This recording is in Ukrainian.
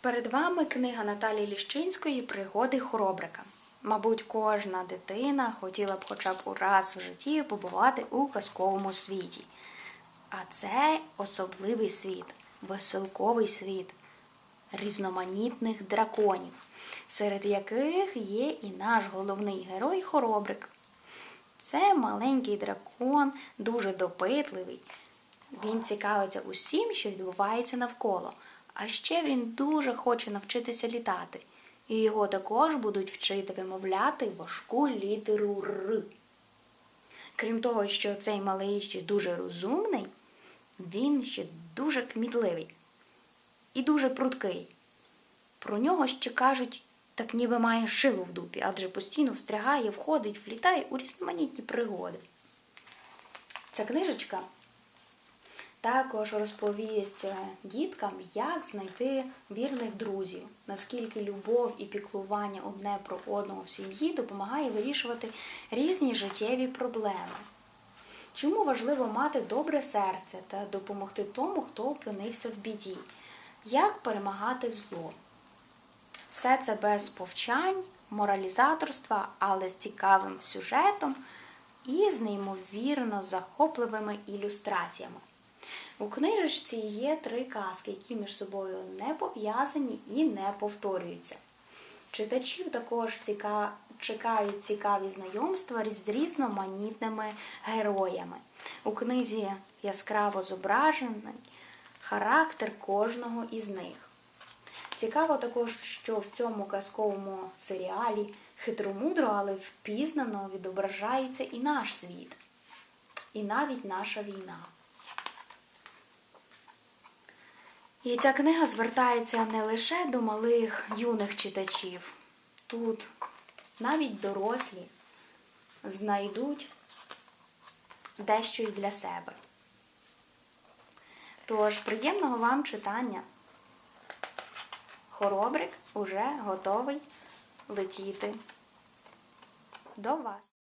Перед вами книга Наталії Ліщинської Пригоди хоробрика. Мабуть, кожна дитина хотіла б хоча б раз в житті побувати у казковому світі. А це особливий світ, веселковий світ різноманітних драконів, серед яких є і наш головний герой хоробрик. Це маленький дракон, дуже допитливий. Він цікавиться усім, що відбувається навколо. А ще він дуже хоче навчитися літати. І його також будуть вчити вимовляти важку літеру Р. Крім того, що цей малий ще дуже розумний, він ще дуже кмітливий і дуже пруткий. Про нього ще кажуть, так ніби має шило в дупі, адже постійно встрягає, входить, влітає у різноманітні пригоди. Ця книжечка також розповість е, діткам, як знайти вірних друзів, наскільки любов і піклування одне про одного в сім'ї допомагає вирішувати різні життєві проблеми. Чому важливо мати добре серце та допомогти тому, хто опинився в біді? Як перемагати зло? Все це без повчань, моралізаторства, але з цікавим сюжетом і з неймовірно захопливими ілюстраціями. У книжечці є три казки, які між собою не пов'язані і не повторюються. Читачів також ціка... чекають цікаві знайомства з різноманітними героями. У книзі яскраво зображений характер кожного із них. Цікаво також, що в цьому казковому серіалі хитромудро, але впізнано відображається і наш світ, і навіть наша війна. І ця книга звертається не лише до малих юних читачів. Тут навіть дорослі знайдуть дещо і для себе. Тож, приємного вам читання. Хоробрик уже готовий летіти до вас.